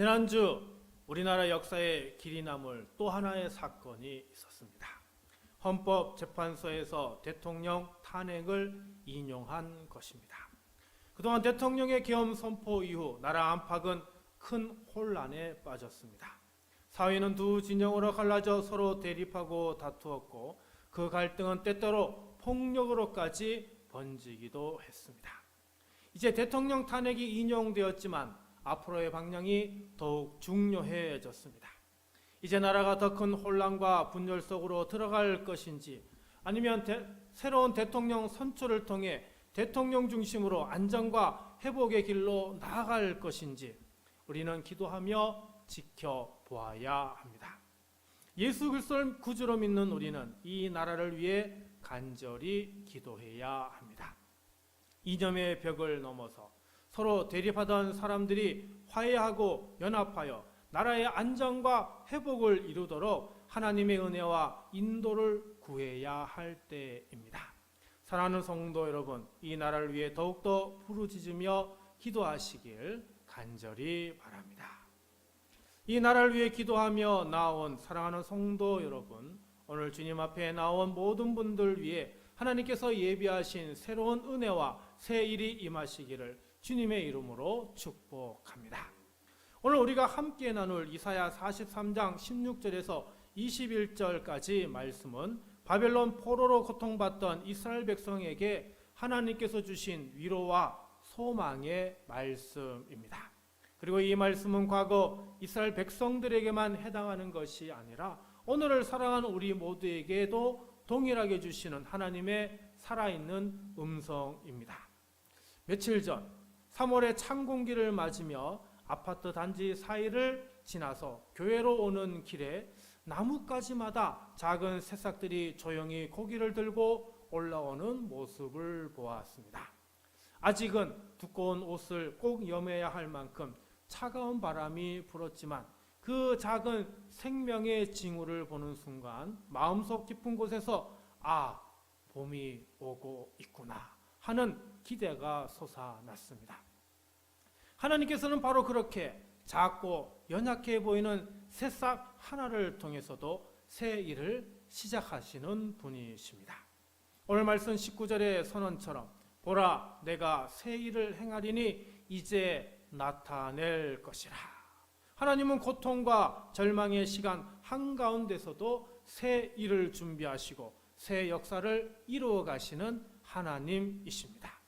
지난주 우리나라 역사에 길이 남을 또 하나의 사건이 있었습니다. 헌법재판소에서 대통령 탄핵을 인용한 것입니다. 그동안 대통령의 계엄 선포 이후 나라 안팎은 큰 혼란에 빠졌습니다. 사회는 두 진영으로 갈라져 서로 대립하고 다투었고 그 갈등은 때때로 폭력으로까지 번지기도 했습니다. 이제 대통령 탄핵이 인용되었지만 앞으로의 방향이 더욱 중요해졌습니다. 이제 나라가 더 큰 혼란과 분열 속으로 들어갈 것인지 아니면 대, 새로운 대통령 선출을 통해 대통령 중심으로 안정과 회복의 길로 나아갈 것인지 우리는 기도하며 지켜보아야 합니다. 예수 그리스도를 구주로 믿는 우리는 이 나라를 위해 간절히 기도해야 합니다. 이념의 벽을 넘어서 서로 대립하던 사람들이 화해하고 연합하여 나라의 안정과 회복을 이루도록 하나님의 은혜와 인도를 구해야 할 때입니다. 사랑하는 성도 여러분, 이 나라를 위해 더욱더 부르짖으며 기도하시길 간절히 바랍니다. 이 나라를 위해 기도하며 나온 사랑하는 성도 여러분, 오늘 주님 앞에 나온 모든 분들 위해 하나님께서 예비하신 새로운 은혜와 새 일이 임하시기를 주님의 이름으로 축복합니다. 오늘 우리가 함께 나눌 이사야 43장 16절에서 21절까지 말씀은 바벨론 포로로 고통받던 이스라엘 백성에게 하나님께서 주신 위로와 소망의 말씀입니다. 그리고 이 말씀은 과거 이스라엘 백성들에게만 해당하는 것이 아니라 오늘을 사랑하는 우리 모두에게도 동일하게 주시는 하나님의 살아있는 음성입니다. 며칠 전 3월의 찬 공기를 맞으며 아파트 단지 사이를 지나서 교회로 오는 길에 나뭇가지마다 작은 새싹들이 조용히 고기를 들고 올라오는 모습을 보았습니다. 아직은 두꺼운 옷을 꼭 여며야 할 만큼 차가운 바람이 불었지만 그 작은 생명의 징후를 보는 순간 마음속 깊은 곳에서 아, 봄이 오고 있구나 하는 기대가 솟아났습니다. 하나님께서는 바로 그렇게 작고 연약해 보이는 새싹 하나를 통해서도 새 일을 시작하시는 분이십니다. 오늘 말씀 19절의 선언처럼 보라 내가 새 일을 행하리니 이제 나타낼 것이라. 하나님은 고통과 절망의 시간 한가운데서도 새 일을 준비하시고 새 역사를 이루어 가시는 하나님이십니다.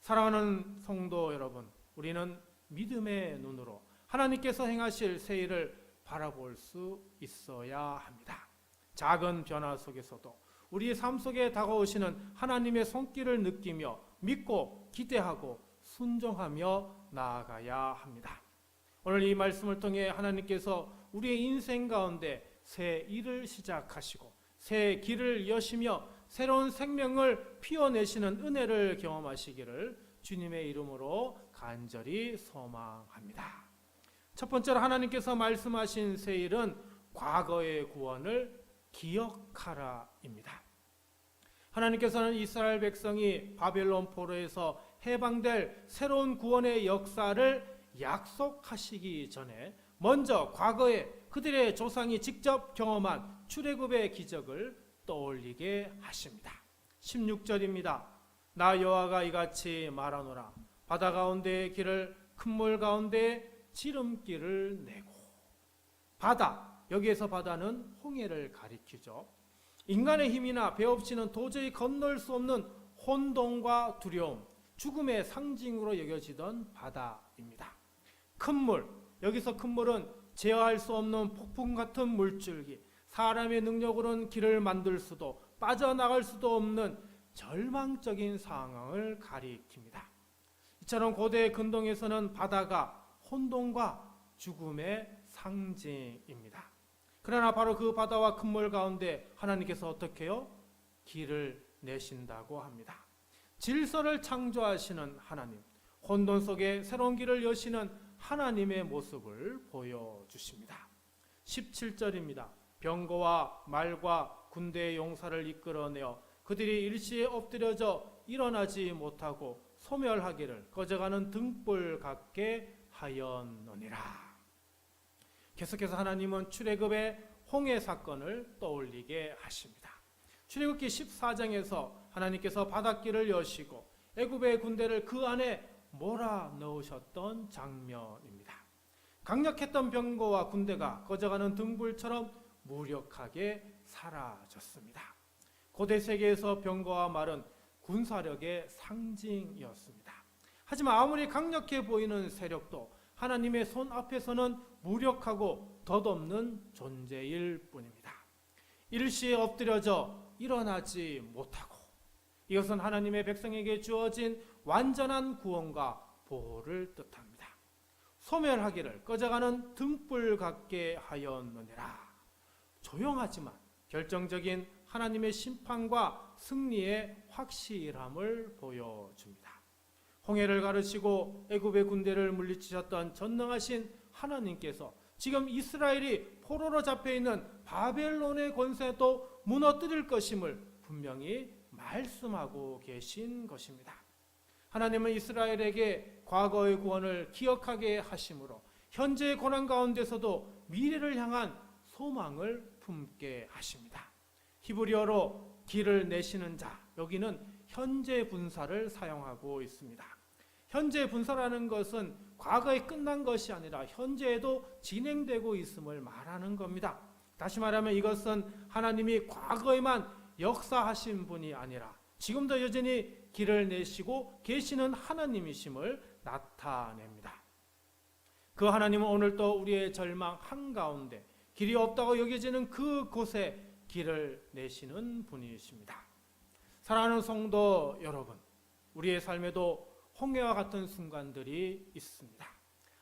사랑하는 성도 여러분, 우리는 믿음의 눈으로 하나님께서 행하실 새 일을 바라볼 수 있어야 합니다. 작은 변화 속에서도 우리 삶 속에 다가오시는 하나님의 손길을 느끼며 믿고 기대하고 순종하며 나아가야 합니다. 오늘 이 말씀을 통해 하나님께서 우리의 인생 가운데 새 일을 시작하시고 새 길을 여시며 새로운 생명을 피워내시는 은혜를 경험하시기를 주님의 이름으로 간절히 소망합니다. 첫 번째로 하나님께서 말씀하신 새 일은 과거의 구원을 기억하라입니다. 하나님께서는 이스라엘 백성이 바벨론 포로에서 해방될 새로운 구원의 역사를 약속하시기 전에 먼저 과거에 그들의 조상이 직접 경험한 출애굽의 기적을 떠올리게 하십니다. 16절입니다. 나 여호와가 이같이 말하노라 바다 가운데의 길을 큰물 가운데 지름길을 내고 바다 여기에서 바다는 홍해를 가리키죠. 인간의 힘이나 배 없이는 도저히 건널 수 없는 혼돈과 두려움, 죽음의 상징으로 여겨지던 바다입니다. 큰 물, 여기서 큰 물은 제어할 수 없는 폭풍 같은 물줄기, 사람의 능력으로는 길을 만들 수도 빠져나갈 수도 없는 절망적인 상황을 가리킵니다. 이처럼 고대 근동에서는 바다가 혼돈과 죽음의 상징입니다. 그러나 바로 그 바다와 큰물 가운데 하나님께서 어떻게 요 길을 내신다고 합니다. 질서를 창조하시는 하나님, 혼돈 속에 새로운 길을 여시는 하나님의 모습을 보여주십니다. 17절입니다. 병거와 말과 군대의 용사를 이끌어내어 그들이 일시에 엎드려져 일어나지 못하고 소멸하기를 꺼져가는 등불 같게 하였느니라. 계속해서 하나님은 출애굽의 홍해 사건을 떠올리게 하십니다. 출애굽기 14장에서 하나님께서 바닷길을 여시고 애굽의 군대를 그 안에 몰아 넣으셨던 장면입니다. 강력했던 병거와 군대가 꺼져가는 등불처럼 무력하게 사라졌습니다. 고대 세계에서 병거와 말은 군사력의 상징이었습니다. 하지만 아무리 강력해 보이는 세력도 하나님의 손 앞에서는 무력하고 덧없는 존재일 뿐입니다. 일시에 엎드려져 일어나지 못하고 이것은 하나님의 백성에게 주어진 완전한 구원과 보호를 뜻합니다. 소멸하기를 꺼져가는 등불 같게 하였느니라. 조용하지만 결정적인 하나님의 심판과 승리의 확실함을 보여줍니다. 홍해를 가르치고 애굽의 군대를 물리치셨던 전능하신 하나님께서 지금 이스라엘이 포로로 잡혀 있는 바벨론의 권세도 무너뜨릴 것임을 분명히 말씀하고 계신 것입니다. 하나님은 이스라엘에게 과거의 구원을 기억하게 하심으로 현재의 고난 가운데서도 미래를 향한 소망을 품게 하십니다. 히브리어로 길을 내시는 자 여기는 현재 분사를 사용하고 있습니다. 현재 분사라는 것은 과거에 끝난 것이 아니라 현재에도 진행되고 있음을 말하는 겁니다. 다시 말하면 이것은 하나님이 과거에만 역사하신 분이 아니라 지금도 여전히 길을 내시고 계시는 하나님이심을 나타냅니다. 그 하나님은 오늘도 우리의 절망 한가운데 길이 없다고 여겨지는 그 곳에 길을 내시는 분이십니다. 사랑하는 성도 여러분, 우리의 삶에도 홍해와 같은 순간들이 있습니다.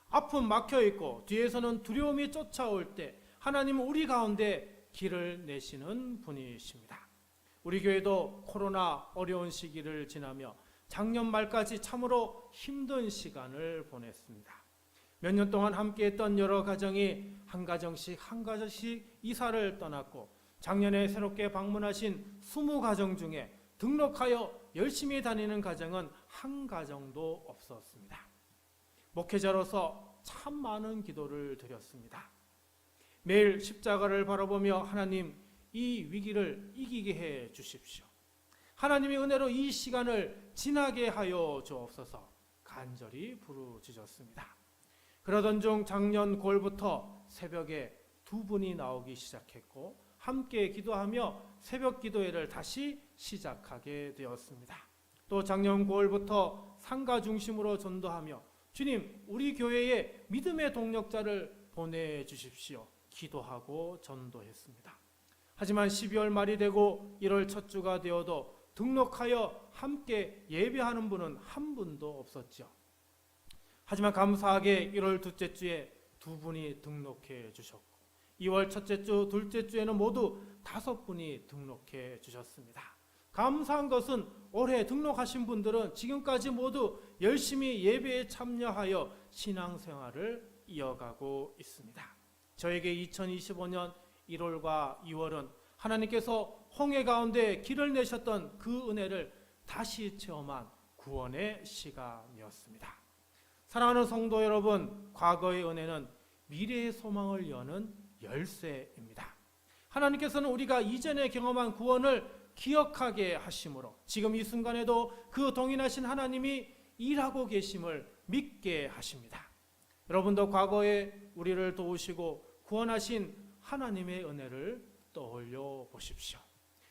앞은 막혀 있고 뒤에서는 두려움이 쫓아올 때 하나님은 우리 가운데 길을 내시는 분이십니다. 우리 교회도 코로나 어려운 시기를 지나며 작년 말까지 참으로 힘든 시간을 보냈습니다. 몇 년 동안 함께했던 여러 가정이 한 가정씩 한 가정씩 이사를 떠났고 작년에 새롭게 방문하신 20가정 중에 등록하여 열심히 다니는 가정은 한 가정도 없었습니다. 목회자로서 참 많은 기도를 드렸습니다. 매일 십자가를 바라보며 하나님 이 위기를 이기게 해 주십시오. 하나님의 은혜로 이 시간을 지나게 하여 주옵소서 간절히 부르짖었습니다. 그러던 중 작년 9월부터 새벽에 두 분이 나오기 시작했고 함께 기도하며 새벽 기도회를 다시 시작하게 되었습니다. 또 작년 9월부터 상가 중심으로 전도하며 주님 우리 교회에 믿음의 동력자를 보내 주십시오. 기도하고 전도했습니다. 하지만 12월 말이 되고 1월 첫 주가 되어도 등록하여 함께 예배하는 분은 한 분도 없었죠. 하지만 감사하게 1월 둘째 주에 두 분이 등록해 주셨고 2월 첫째 주, 둘째 주에는 모두 다섯 분이 등록해 주셨습니다. 감사한 것은 올해 등록하신 분들은 지금까지 모두 열심히 예배에 참여하여 신앙생활을 이어가고 있습니다. 저에게 2025년 1월과 2월은 하나님께서 홍해 가운데 길을 내셨던 그 은혜를 다시 체험한 구원의 시간이었습니다. 사랑하는 성도 여러분, 과거의 은혜는 미래의 소망을 여는 열쇠입니다. 하나님께서는 우리가 이전에 경험한 구원을 기억하게 하심으로 지금 이 순간에도 그 동일하신 하나님이 일하고 계심을 믿게 하십니다. 여러분도 과거에 우리를 도우시고 구원하신 하나님의 은혜를 떠올려 보십시오.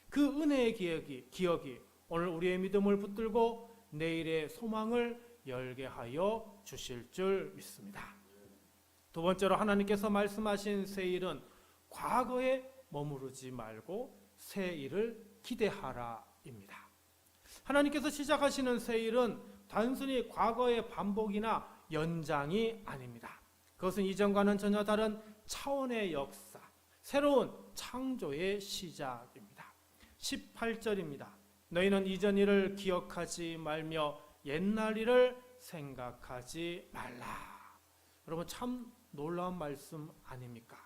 그 은혜의 기억이, 기억이 오늘 우리의 믿음을 붙들고 내일의 소망을 열게 하여 주실 줄 믿습니다. 두 번째로 하나님께서 말씀하신 새 일은 과거에 머무르지 말고 새 일을 기대하라입니다. 하나님께서 시작하시는 새 일은 단순히 과거의 반복이나 연장이 아닙니다. 그것은 이전과는 전혀 다른 차원의 역사, 새로운 창조의 시작입니다. 18절입니다. 너희는 이전 일을 기억하지 말며 옛날 일을 생각하지 말라. 여러분 참 놀라운 말씀 아닙니까?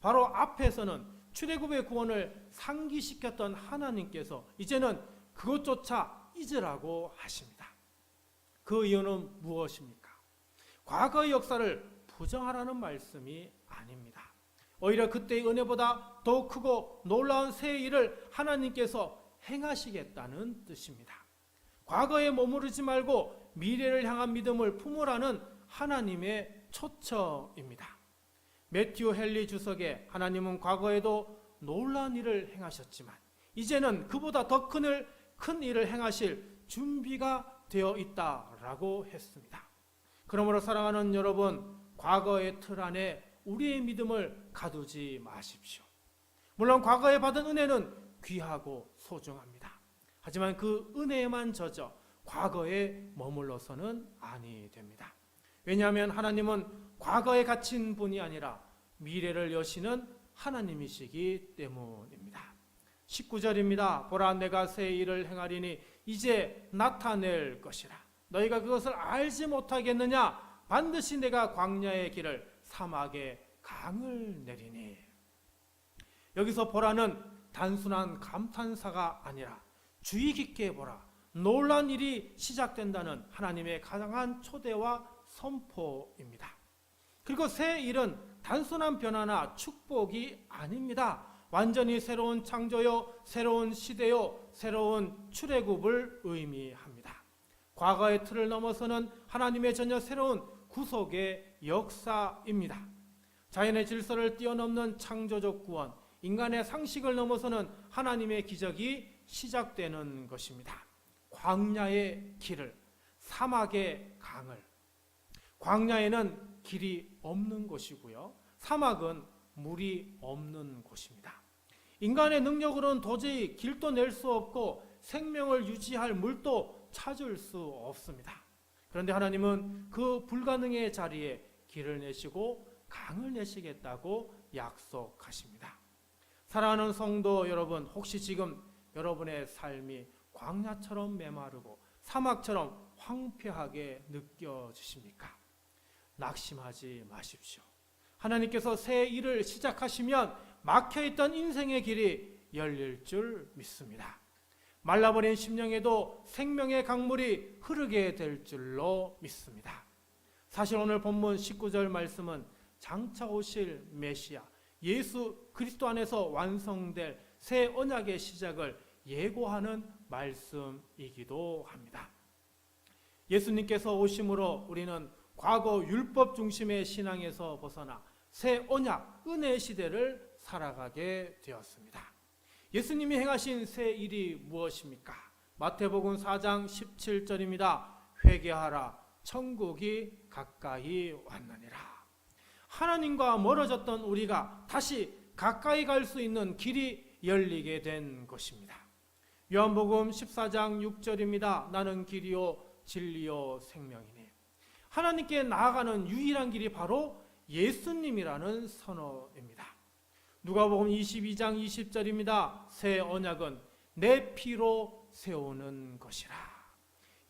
바로 앞에서는 출애굽의 구원을 상기시켰던 하나님께서 이제는 그것조차 잊으라고 하십니다. 그 이유는 무엇입니까? 과거의 역사를 부정하라는 말씀이 아닙니다. 오히려 그때의 은혜보다 더 크고 놀라운 새 일을 하나님께서 행하시겠다는 뜻입니다. 과거에 머무르지 말고 미래를 향한 믿음을 품으라는 하나님의 초청입니다. 매튜 헨리 주석에 하나님은 과거에도 놀라운 일을 행하셨지만 이제는 그보다 더큰큰 일을 행하실 준비가 되어 있다라고 했습니다. 그러므로 사랑하는 여러분, 과거의 틀 안에 우리의 믿음을 가두지 마십시오. 물론 과거에 받은 은혜는 귀하고 소중합니다. 하지만 그 은혜에만 젖어 과거에 머물러서는 아니 됩니다. 왜냐하면 하나님은 과거에 갇힌 분이 아니라 미래를 여시는 하나님이시기 때문입니다. 19절입니다. 보라 내가 새 일을 행하리니 이제 나타낼 것이라. 너희가 그것을 알지 못하겠느냐? 반드시 내가 광야의 길을 사막에 강을 내리니. 여기서 보라는 단순한 감탄사가 아니라 주의 깊게 보라. 놀란 일이 시작된다는 하나님의 가장한 초대와 선포입니다. 그리고 새 일은 단순한 변화나 축복이 아닙니다. 완전히 새로운 창조요, 새로운 시대요, 새로운 출애굽을 의미합니다. 과거의 틀을 넘어서는 하나님의 전혀 새로운 구속의 역사입니다. 자연의 질서를 뛰어넘는 창조적 구원, 인간의 상식을 넘어서는 하나님의 기적이 시작되는 것입니다. 광야의 길을, 사막의 강을. 광야에는 길이 없는 곳이고요. 사막은 물이 없는 곳입니다. 인간의 능력으로는 도저히 길도 낼 수 없고 생명을 유지할 물도 찾을 수 없습니다. 그런데 하나님은 그 불가능의 자리에 길을 내시고 강을 내시겠다고 약속하십니다. 사랑하는 성도 여러분, 혹시 지금 여러분의 삶이 광야처럼 메마르고 사막처럼 황폐하게 느껴지십니까? 낙심하지 마십시오. 하나님께서 새 일을 시작하시면 막혀있던 인생의 길이 열릴 줄 믿습니다. 말라버린 심령에도 생명의 강물이 흐르게 될 줄로 믿습니다. 사실 오늘 본문 19절 말씀은 장차 오실 메시아 예수 그리스도 안에서 완성될 새 언약의 시작을 예고하는 말씀이기도 합니다. 예수님께서 오심으로 우리는 과거 율법 중심의 신앙에서 벗어나 새 언약 은혜 시대를 살아가게 되었습니다. 예수님이 행하신 새 일이 무엇입니까? 마태복음 4장 17절입니다. 회개하라 천국이 가까이 왔느니라. 하나님과 멀어졌던 우리가 다시 가까이 갈 수 있는 길이 열리게 된 것입니다. 요한복음 14장 6절입니다. 나는 길이요 진리요 생명이니. 하나님께 나아가는 유일한 길이 바로 예수님이라는 선언입니다. 누가복음 22장 20절입니다. 새 언약은 내 피로 세우는 것이라.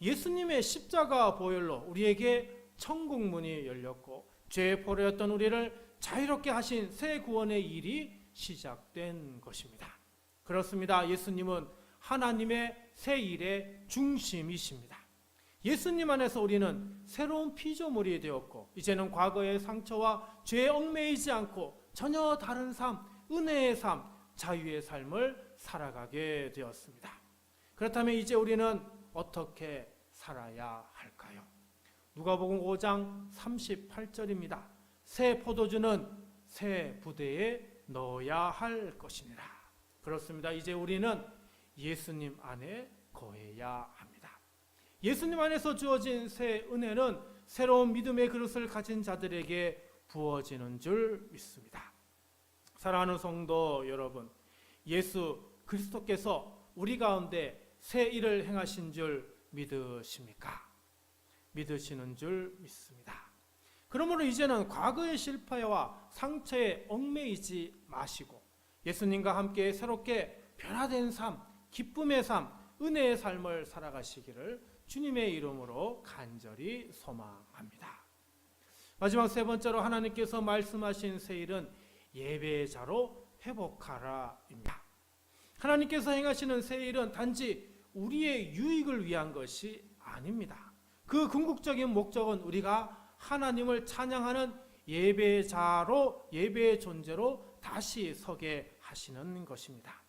예수님의 십자가 보혈로 우리에게 천국 문이 열렸고 죄의 포로였던 우리를 자유롭게 하신 새 구원의 일이 시작된 것입니다. 그렇습니다. 예수님은 하나님의 새 일의 중심이십니다. 예수님 안에서 우리는 새로운 피조물이 되었고 이제는 과거의 상처와 죄에 얽매이지 않고 전혀 다른 삶, 은혜의 삶, 자유의 삶을 살아가게 되었습니다. 그렇다면 이제 우리는 어떻게 살아야 할까요? 누가복음 5장 38절입니다. 새 포도주는 새 부대에 넣어야 할 것이니라. 그렇습니다. 이제 우리는 예수님 안에 거해야. 예수님 안에서 주어진 새 은혜는 새로운 믿음의 그릇을 가진 자들에게 부어지는 줄 믿습니다. 사랑하는 성도 여러분, 예수 그리스도께서 우리 가운데 새 일을 행하신 줄 믿으십니까? 믿으시는 줄 믿습니다. 그러므로 이제는 과거의 실패와 상처에 얽매이지 마시고 예수님과 함께 새롭게 변화된 삶, 기쁨의 삶, 은혜의 삶을 살아가시기를 주님의 이름으로 간절히 소망합니다. 마지막 세 번째로 하나님께서 말씀하신 새 일은 예배자로 회복하라입니다. 하나님께서 행하시는 새 일은 단지 우리의 유익을 위한 것이 아닙니다. 그 궁극적인 목적은 우리가 하나님을 찬양하는 예배자로 예배의 존재로 다시 서게 하시는 것입니다.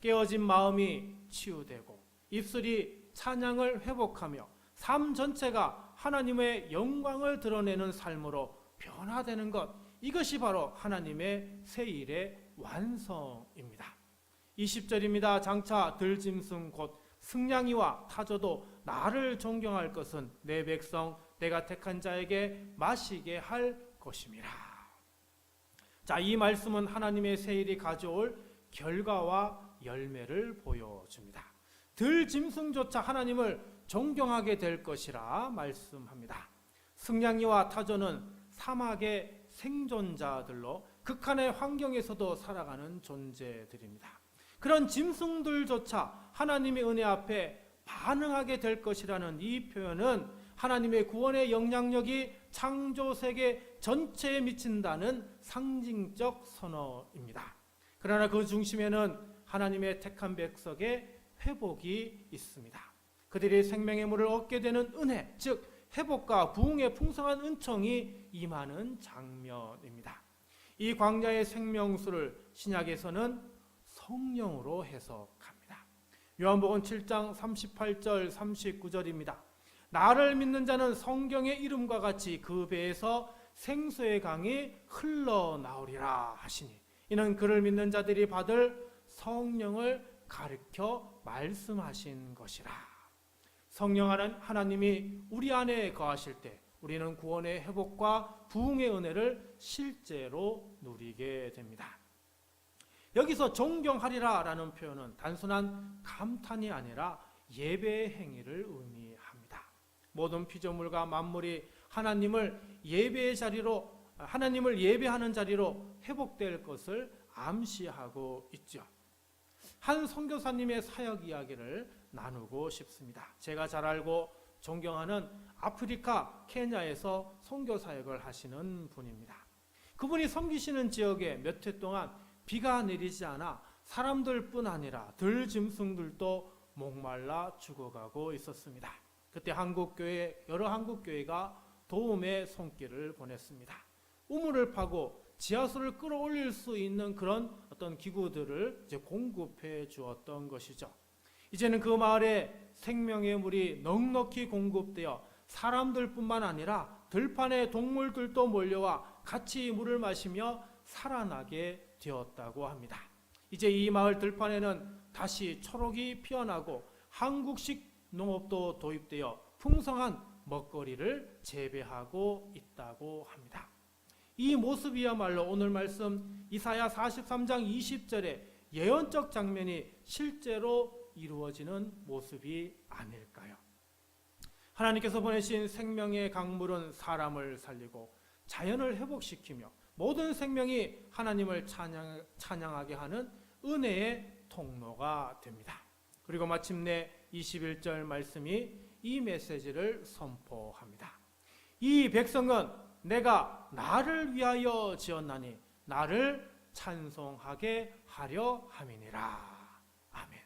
깨어진 마음이 치유되고 입술이 찬양을 회복하며 삶 전체가 하나님의 영광을 드러내는 삶으로 변화되는 것 이것이 바로 하나님의 새 일의 완성입니다. 20절입니다. 장차 들짐승 곧 승냥이와 타조도 나를 존경할 것은 내 백성 내가 택한 자에게 마시게 할 것임이라. 자, 이 말씀은 하나님의 새 일이 가져올 결과와 열매를 보여줍니다. 들 짐승조차 하나님을 존경하게 될 것이라 말씀합니다. 승냥이와 타조는 사막의 생존자들로 극한의 환경에서도 살아가는 존재들입니다. 그런 짐승들조차 하나님의 은혜 앞에 반응하게 될 것이라는 이 표현은 하나님의 구원의 영향력이 창조 세계 전체에 미친다는 상징적 선언입니다. 그러나 그 중심에는 하나님의 택한 백성의 회복이 있습니다. 그들이 생명의 물을 얻게 되는 은혜, 즉 회복과 부흥의 풍성한 은총이 임하는 장면입니다. 이 광야의 생명수를 신약에서는 성령으로 해석합니다. 요한복음 7장 38절 39절입니다. 나를 믿는 자는 성경의 이름과 같이 그 배에서 생수의 강이 흘러나오리라 하시니 이는 그를 믿는 자들이 받을 성령을 가르쳐 말씀하신 것이라. 성령하는 하나님이 우리 안에 거하실 때 우리는 구원의 회복과 부흥의 은혜를 실제로 누리게 됩니다. 여기서 존경하리라라는 표현은 단순한 감탄이 아니라 예배의 행위를 의미합니다. 모든 피조물과 만물이 하나님을 예배의 자리로 하나님을 예배하는 자리로 회복될 것을 암시하고 있죠. 한 선교사님의 사역 이야기를 나누고 싶습니다. 제가 잘 알고 존경하는 아프리카 케냐에서 선교 사역을 하시는 분입니다. 그분이 섬기시는 지역에 몇 해 동안 비가 내리지 않아 사람들뿐 아니라 들짐승들도 목말라 죽어가고 있었습니다. 그때 한국 교회 여러 한국 교회가 도움의 손길을 보냈습니다. 우물을 파고 지하수를 끌어올릴 수 있는 그런 어떤 기구들을 이제 공급해 주었던 것이죠. 이제는 그 마을에 생명의 물이 넉넉히 공급되어 사람들뿐만 아니라 들판의 동물들도 몰려와 같이 물을 마시며 살아나게 되었다고 합니다. 이제 이 마을 들판에는 다시 초록이 피어나고 한국식 농업도 도입되어 풍성한 먹거리를 재배하고 있다고 합니다. 이 모습이야말로 오늘 말씀 이사야 43장 20절에 예언적 장면이 실제로 이루어지는 모습이 아닐까요? 하나님께서 보내신 생명의 강물은 사람을 살리고 자연을 회복시키며 모든 생명이 하나님을 찬양, 찬양하게 하는 은혜의 통로가 됩니다. 그리고 마침내 21절 말씀이 이 메시지를 선포합니다. 이 백성은 내가 나를 위하여 지었나니 나를 찬송하게 하려 함이니라. 아멘.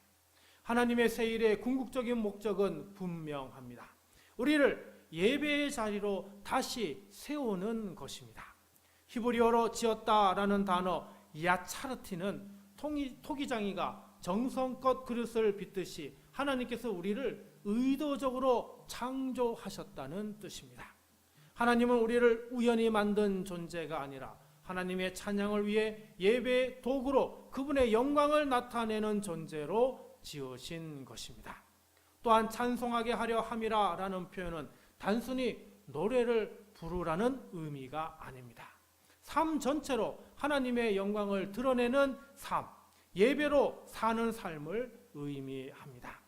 하나님의 새 일의 궁극적인 목적은 분명합니다. 우리를 예배의 자리로 다시 세우는 것입니다. 히브리어로 지었다라는 단어 야차르티는 토기장이가 정성껏 그릇을 빚듯이 하나님께서 우리를 의도적으로 창조하셨다는 뜻입니다. 하나님은 우리를 우연히 만든 존재가 아니라 하나님의 찬양을 위해 예배의 도구로 그분의 영광을 나타내는 존재로 지으신 것입니다. 또한 찬송하게 하려 함이라라는 표현은 단순히 노래를 부르라는 의미가 아닙니다. 삶 전체로 하나님의 영광을 드러내는 삶, 예배로 사는 삶을 의미합니다.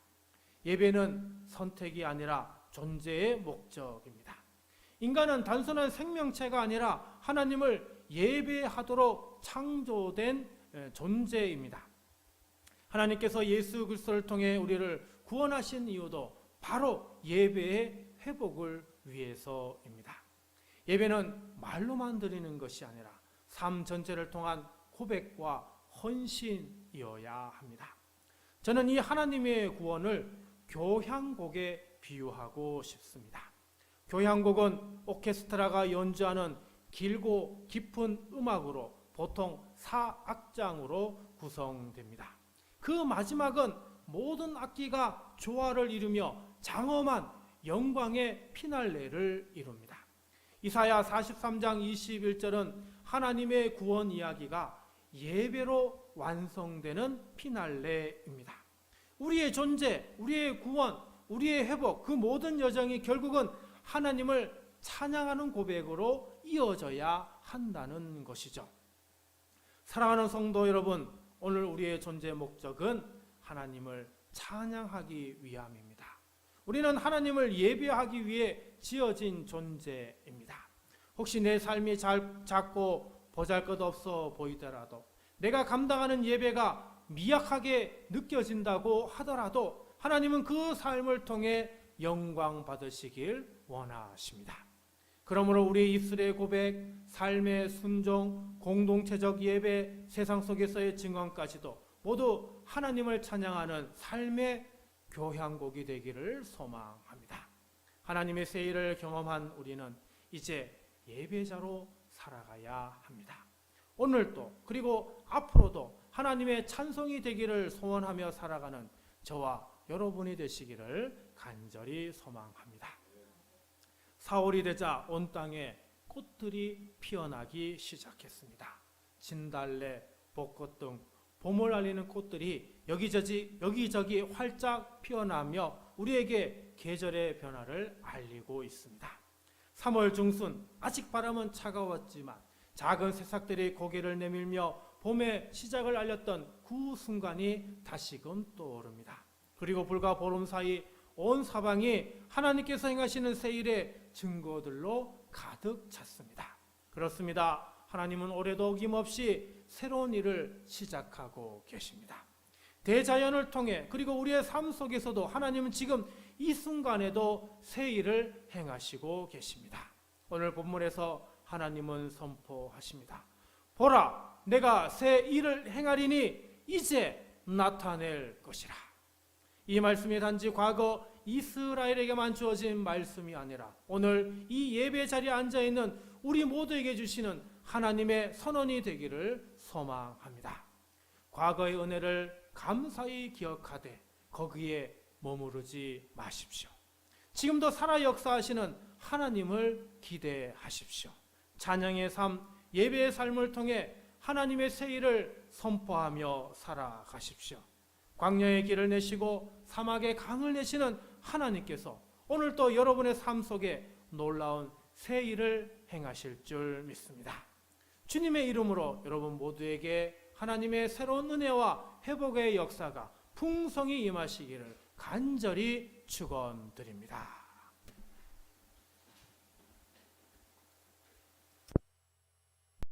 예배는 선택이 아니라 존재의 목적입니다. 인간은 단순한 생명체가 아니라 하나님을 예배하도록 창조된 존재입니다. 하나님께서 예수 그리스도를 통해 우리를 구원하신 이유도 바로 예배의 회복을 위해서입니다. 예배는 말로만 드리는 것이 아니라 삶 전체를 통한 고백과 헌신이어야 합니다. 저는 이 하나님의 구원을 교향곡에 비유하고 싶습니다. 교향곡은 오케스트라가 연주하는 길고 깊은 음악으로 보통 4악장으로 구성됩니다. 그 마지막은 모든 악기가 조화를 이루며 장엄한 영광의 피날레를 이룹니다. 이사야 43장 21절은 하나님의 구원 이야기가 예배로 완성되는 피날레입니다. 우리의 존재, 우리의 구원, 우리의 회복, 그 모든 여정이 결국은 하나님을 찬양하는 고백으로 이어져야 한다는 것이죠. 사랑하는 성도 여러분, 오늘 우리의 존재 목적은 하나님을 찬양하기 위함입니다. 우리는 하나님을 예배하기 위해 지어진 존재입니다. 혹시 내 삶이 잘, 작고 보잘 것 없어 보이더라도 내가 감당하는 예배가 미약하게 느껴진다고 하더라도 하나님은 그 삶을 통해 영광 받으시길 원하십니다. 그러므로 우리 입술의 고백, 삶의 순종, 공동체적 예배, 세상 속에서의 증언까지도 모두 하나님을 찬양하는 삶의 교향곡이 되기를 소망합니다. 하나님의 세일을 경험한 우리는 이제 예배자로 살아가야 합니다. 오늘도 그리고 앞으로도 하나님의 찬송이 되기를 소원하며 살아가는 저와 여러분이 되시기를 간절히 소망합니다. 사월이 되자 온 땅에 꽃들이 피어나기 시작했습니다. 진달래, 벚꽃 등 봄을 알리는 꽃들이 여기저기 여기저기 활짝 피어나며 우리에게 계절의 변화를 알리고 있습니다. 3월 중순 아직 바람은 차가웠지만 작은 새싹들이 고개를 내밀며 봄의 시작을 알렸던 그 순간이 다시금 떠오릅니다. 그리고 불과 보름 사이 온 사방이 하나님께서 행하시는 세일의 증거들로 가득 찼습니다. 그렇습니다. 하나님은 올해도 어김없이 새로운 일을 시작하고 계십니다. 대자연을 통해 그리고 우리의 삶 속에서도 하나님은 지금 이 순간에도 새 일을 행하시고 계십니다. 오늘 본문에서 하나님은 선포하십니다. 보라, 내가 새 일을 행하리니 이제 나타낼 것이라. 이 말씀이 단지 과거 이스라엘에게만 주어진 말씀이 아니라 오늘 이 예배 자리에 앉아 있는 우리 모두에게 주시는 하나님의 선언이 되기를 소망합니다. 과거의 은혜를 감사히 기억하되 거기에 머무르지 마십시오. 지금도 살아 역사하시는 하나님을 기대하십시오. 찬양의 삶, 예배의 삶을 통해 하나님의 새 일을 선포하며 살아가십시오. 광야의 길을 내시고 사막의 강을 내시는 하나님께서 오늘 또 여러분의 삶 속에 놀라운 새 일을 행하실 줄 믿습니다. 주님의 이름으로 여러분 모두에게 하나님의 새로운 은혜와 회복의 역사가 풍성히 임하시기를 간절히 축원드립니다.